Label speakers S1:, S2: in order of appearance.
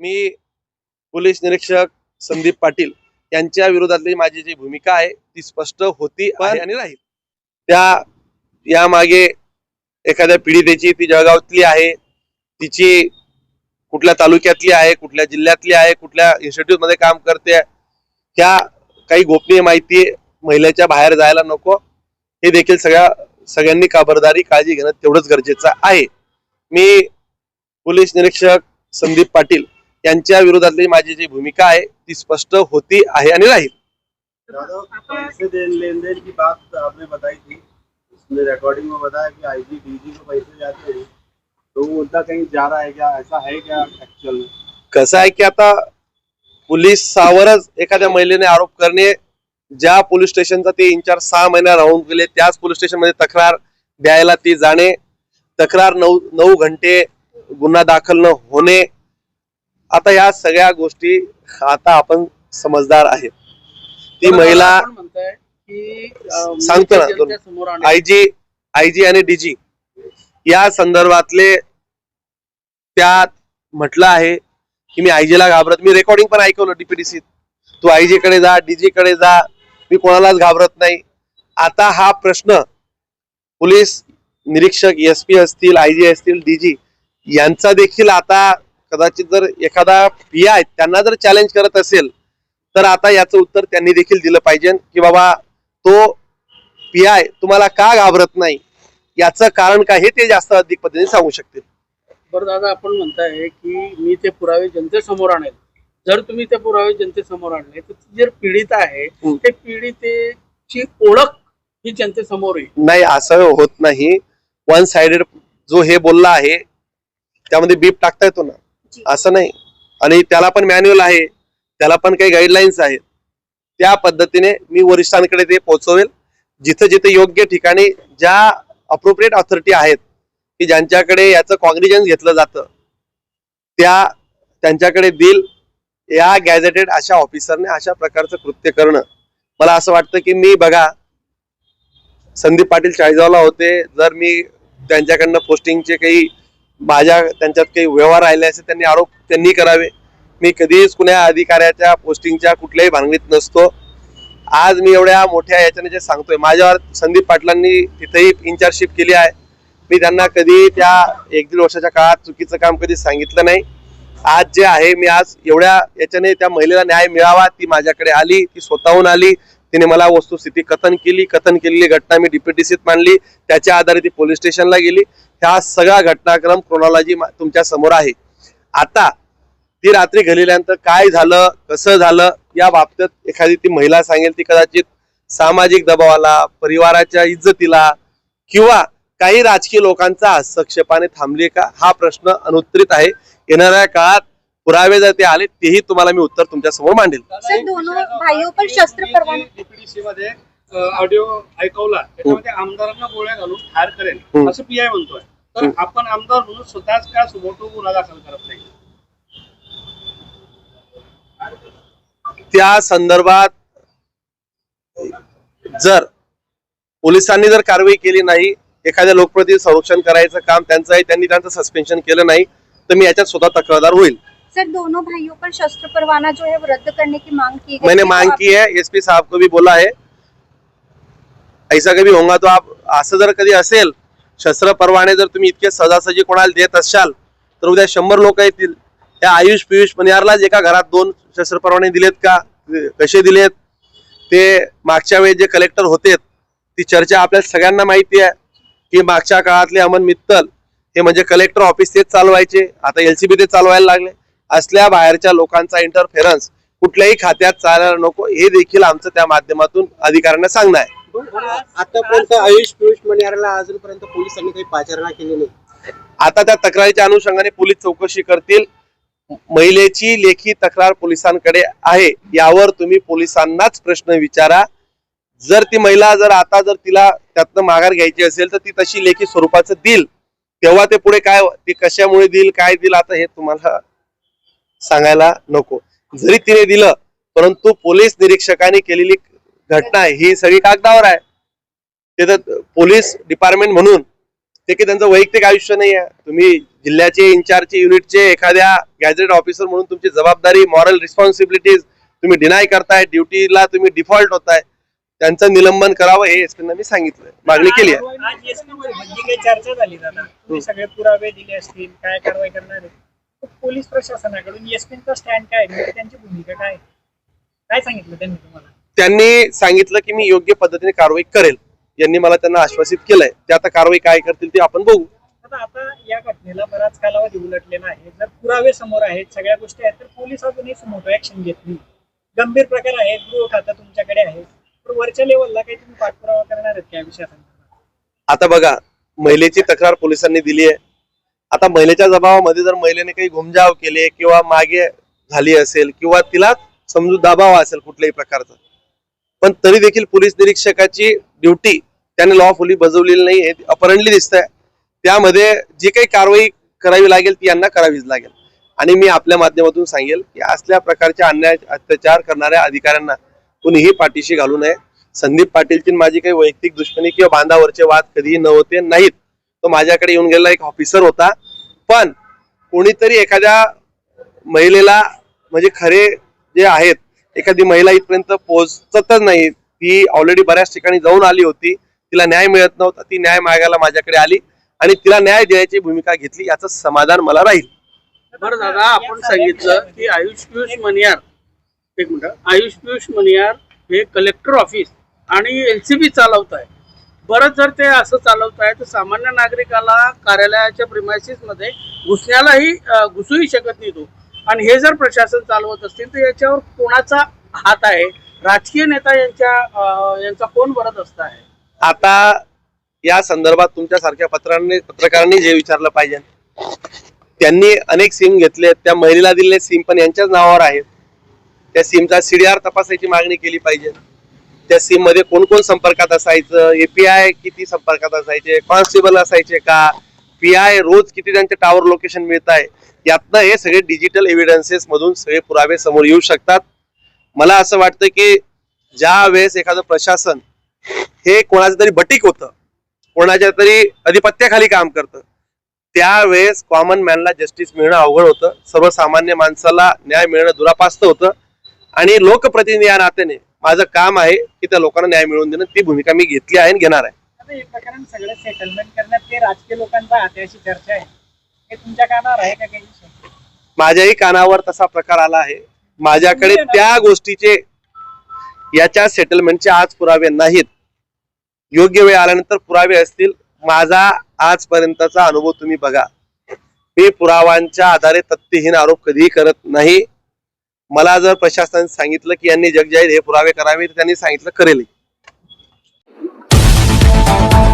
S1: मी police निरीक्षक संदीप पाटील यांच्या विरोधातली माझी जी भूमिका आहे ती स्पष्ट होती आणि राहील. त्या यामागे एखाद्या पीडितेची ती जळगावातली आहे तिची कुठल्या तालुक्यातली आहे कुठल्या जिल्ह्यातली आहे कुठल्या इन्स्टिट्यूटमध्ये काम करते ह्या काही गोपनीय माहिती महिलेच्या बाहेर जायला नको. हे देखील सगळ्या सगळ्यांनी खबरदारी काळजी घेणं तेवढंच गरजेचं आहे. मी पोलीस निरीक्षक संदीप पाटील यांच्या विरोधातली माझी जी भूमिका आहे ती स्पष्ट होती आहे आणि राहील.
S2: रिकॉर्डिंग में बताया कि आईजी डीजी को पैसे जाते हैं। तो वो उल्टा कहीं जा रहा है क्या? ऐसा है क्या एक्चुअल में
S1: कसं आहे की आता पोलिसावरच एखाद्या महिलेने आरोप करणे ज्या पोलीस स्टेशनचा ते इन्चार्ज सहा महिना राहून गेले त्याच पोलीस स्टेशनमध्ये तक्रार द्यायला ती जाणे तक्रार नऊ नऊ घंटे गुन्हा दाखल न होणे आता या सगळ्या गोष्टी आता आपण समजदार आहेत. ती महिला सांगतो ना. आयजी आयजी आणि डीजी या संदर्भातले त्यात म्हटलं आहे की मी आयजी ला घाबरत मी रेकॉर्डिंग पण ऐकवलं डीपीडीसी तू. आयजी कडे जा डीजी कडे जा मी कोणालाच घाबरत नाही. आता हा प्रश्न पोलीस निरीक्षक एस पी असतील आयजी असतील डीजी यांचा देखील आता कदाचित जर एखादा पी आय त्यांना जर चॅलेंज करत असेल तर आता याचं उत्तर त्यांनी देखील दिलं पाहिजे. की बाबा तो पी आय तुम्हाला का घाबरत नाही? याचं कारण काय हे ते जास्त अधिक पद्धतीने सांगू शकतील.
S3: बरं दादा आपण म्हणताय की मी ते पुरावे जनतेसमोर आणेल. जर तुम्ही ते पुरावे जनतेसमोर आणले तर जर पीडित आहे. ते पीडितेची ओळख ही जनतेसमोर येईल.
S1: नाही असं होत नाही. वन साइडेड जो हे बोलला आहे त्यामध्ये बीप टाकता येतो ना. असं नाही. आणि त्याला पण मॅन्युअल आहे. त्याला पण काही गाईडलाईन्स आहेत. त्या पद्धतीने मी वरिष्ठांकडे ते पोहोचवेल. जिथं जिथे योग्य ठिकाणी ज्या अप्रोप्रिएट ऑथॉरिटी आहेत की ज्यांच्याकडे याचं कॉग्निजन्स घेतलं जातं त्या त्यांच्याकडे देईल. या गॅझेटेड अशा ऑफिसरने अशा प्रकारचं कृत्य करणं. मला असं वाटतं की मी बघा संदीप पाटील चाळीसगावला होते. जर मी त्यांच्याकडनं पोस्टिंगचे काही माझ्या त्यांच्यात काही व्यवहार राहिले असेल त्यांनी आरोप त्यांनी करावे. मी कधीच कुण्या अधिकाऱ्याच्या पोस्टिंगच्या कुठल्याही भानगडीत नसतो. आज मी एवढ्या मोठ्या याच्याने जे सांगतोय माझ्यावर संदीप पाटलांनी तिथेही इन्चार्जशिप केली आहे. मी त्यांना कधी त्या एक दीड वर्षाच्या काळात चुकीचं काम कधी सांगितलं नाही. आज जे आहे मी आज एवढ्या याच्याने त्या महिलेला न्याय मिळावा ती माझ्याकडे आली ती स्वतःहून आली तिने मला वस्तुस्थिती कथन केली कथन केलेली घटना मी डीपीटीसीत मांडली त्याच्या आधारे ती पोलीस स्टेशनला गेली. ह्या सगळा घटनाक्रम क्रोनॉलॉजी तुमच्यासमोर आहे. आता ती रात्री घडलेल्यानंतर काय झालं कसं झालं या बाबतीत एखादी ती महिला सांगेल ती कदाचित सामाजिक दबावाला परिवाराच्या इज्जतीला किंवा काही राजकीय लोकांचा हस्तक्षेपाने थांबली का? हा प्रश्न अनुत्तरित आहे. येणाऱ्या काळात पुरावे जर ते आले तेही तुम्हाला मी उत्तर तुमच्यासमोर मांडेल.
S4: मध्ये ऑडिओ ऐकवला. त्याच्यामध्ये आमदारांना गोळ्या घालून ठार करेल. असं पीआय म्हणतोय. तर. आपण आमदार म्हणून स्वतःच का सुमोटो गुन्हा दाखल करत नाही
S1: त्या संदर्भात जर पोलिसांनी जर कारवाई केली नाही एखाद्या लोकप्रतिनिधी संरक्षण करायचं काम त्यांचं आहे त्यांनी त्यांचं सस्पेन्शन केलं नाही तर मी याच्यात स्वतः तक्रारदार होईल
S5: सर दोनों भाइयों पर शस्त्र परवाना जो है वो रद्द करने की मांग की गई
S1: मैंने। मांग की है एसपी साहब को भी बोला है ऐसा कभी होगा तो आप असं जर कधी असेल शस्त्र परवाने जर तुम्ही इतके सहजासहजी कोणाला देत असाल तर उद्या शंभर लोक येतील. त्या आयुष पियुष पनियारलाच एका घरात दोन शस्त्र परवाने दिलेत का? कसे दिलेत? ते मागच्या वेळेस जे कलेक्टर होते ती चर्चा आपल्या सगळ्यांना माहिती आहे की मागच्या काळातले अमन मित्तल हे म्हणजे कलेक्टर ऑफिस तेच चालवायचे आता एलसीबी ते चालवायला लागले. असल्या बाहेरच्या लोकांचा इंटरफेरन्स कुठल्याही खात्यात चालायला नको हे देखील आमचं त्या माध्यमातून अधिकाऱ्यांना सांगणं आहे.
S2: आतापर्यंत आयुष पियुष मनियारला अजूनपर्यंत पोलिसांनी काही पाचारणा केली नाही.
S1: आता त्या तक्रारीच्या अनुषंगाने पोलीस चौकशी करतील. महिलेची लेखी तक्रार पोलिसांकडे आहे. यावर तुम्ही पोलिसांनाच प्रश्न विचारा. जर ती महिला जर आता जर तिला त्यातनं माघार घ्यायची असेल तर ती तशी लेखी स्वरूपाचं देईल. तेव्हा ते पुढे काय ती कशामुळे देईल काय देईल आता हे तुम्हाला सांगायला नको. जरी तिने दिलं परंतु पोलीस निरीक्षकांनी केलेली घटना ही सगळी कागदावर आहे. ते तर पोलीस डिपार्टमेंट म्हणून. ते की त्यांचं वैयक्तिक आयुष्य नाही आहे. तुम्ही जिल्ह्याचे इन्चार्जचे युनिटचे एखाद्या गॅजेट ऑफिसर म्हणून तुमची जबाबदारी मॉरल रिस्पॉन्सिबिलिटीज तुम्ही डिनाय करताय ड्युटीला तुम्ही डिफॉल्ट होताय. त्यांचं निलंबन करावं हे एस मी सांगितलं मागणी केली आहे.
S6: आज ST मध्ये जी काही चर्चा झाली दादा. तुम्ही सगळे पुरावे दिले असतील. काय कारवाई करणार आहे तर पोलीस प्रशासनाकडून एसपीचा स्टँड काय आहे? त्यांची भूमिका काय आहे? काय सांगितलं त्यांनी तुम्हाला?
S1: त्यांनी सांगितलं की मी योग्य पद्धतीने कारवाई करेल. यांनी मला त्यांना आश्वासित केलंय. ते आता कारवाई काय करतील ते आपण बघू.
S6: आता आता या घटनेला बराच कालावधी उलटलेला आहे. जर पुरावे समोर आहेत सगळ्या गोष्टी आहेत तर पोलीस अजूनही मोठं ऍक्शन घेतली. गंभीर प्रकार गृह खातं तुमच्याकडे आहे. तर वरच्या लेवलला काही तुम्ही पाठपुरावा करणार आहेत का या विषयासंदर्भात?
S1: आता बघा महिलेची तक्रार पोलिसांनी दिली आहे आता महिलेच्या जबाबामध्ये जर महिलेने काही घुमजाव केले किंवा मागे झाली असेल किंवा तिला समजूत दाबावा असेल कुठल्याही प्रकारचा पण तरी देखील पोलीस निरीक्षकाची ड्युटी त्याने लॉफुली बजवलेली नाही हे अपरंटली दिसत आहे त्यामध्ये जी काही कारवाई करावी लागेल ती यांना करावीच लागेल. आणि मी आपल्या माध्यमातून सांगेल की असल्या प्रकारच्या अन्याय अत्याचार करणाऱ्या अधिकाऱ्यांना कुणीही पाठीशी घालू नये. संदीप पाटीलची माझी काही वैयक्तिक दुश्मनी किंवा बांधावरचे वाद कधीही नव्हते नाहीत. तो माझ्याकडे येऊन गेलेला एक ऑफिसर होता. पण कोणीतरी एखाद्या महिलेला म्हणजे खरे जे आहेत एखादी महिला इथपर्यंत पोहोचतच नाही. ती ऑलरेडी बऱ्याच ठिकाणी जाऊन आली होती. तिला न्याय मिळत नव्हता. ती न्याय मागायला माझ्याकडे आली आणि तिला न्याय देण्याची भूमिका घेतली. याचं समाधान मला राहील.
S3: बरं दादा आपण सांगितलं की आयुष पियुष मनियार एक मिनिट. आयुष पियुष मनियार हे कलेक्टर ऑफिस आणि एलसीबी चालवत आहे. बरं जर ते असं चालवत आहे तर सामान्य नागरिकाला कार्यालयाच्या प्रिमायसिसमध्ये घुसण्यालाही घुसूही शकत नाही तो. आणि हे जर प्रशासन चालवत असतील तर याच्यावर कोणाचा हात आहे? राजकीय नेता यांच्या यांचा कोण भरत असत आहे?
S1: आता या संदर्भात तुमच्यासारख्या पत्रांनी पत्रकारांनी जे विचारलं पाहिजे. त्यांनी अनेक सिम घेतले त्या महिलेला दिलेले सिम पण यांच्याच नावावर आहेत. त्या सिमचा सीडीआर तपासायची मागणी केली पाहिजे. त्या सिममध्ये कोण कोण संपर्कात असायचं एपीआय किती संपर्कात असायचे? कॉन्स्टेबल असायचे का? पी आय रोज किती त्यांचे टावर लोकेशन मिळत आहे यातनं हे सगळे डिजिटल एव्हिडन्सेस मधून सगळे पुरावे समोर येऊ शकतात. मला असं वाटतं की ज्या वेळेस एखादं प्रशासन हे कोणाचं तरी बटीक होतं कोणाच्या तरी अधिपत्याखाली काम करतं त्यावेळेस कॉमन मॅनला जस्टिस मिळणं अवघड होतं. सर्वसामान्य माणसाला न्याय मिळणं दुरापास्त होतं. आणि लोकप्रतिनिधी या नात्याने माझं काम आहे की त्या लोकांना न्याय मिळवून देणं ती भूमिका मी घेतली आहे आणि घेणार आहे.
S6: हे प्रकरण सगळं सेटलमेंट करण्यात ते राजकीय लोकांचा हात आहे अशी चर्चा आहे. हे तुमच्या कानावर आहे का काही
S1: माझ्याही कानावर तसा प्रकार आला आहे. माझ्याकडे त्या गोष्टीचे याच्या सेटलमेंटचे आज पुरावे नाहीत. योग्य वेळ आल्यानंतर पुरावे असतील माझा आजपर्यंतचा अनुभव तुम्ही बघा. मी पुरावांच्या आधारे तथ्यहीन आरोप कधीही करत नाही. मला जर प्रशासनाने सांगितलं की यांनी जगजाहीर हे पुरावे करावे तर त्यांनी सांगितलं करेल Thank you.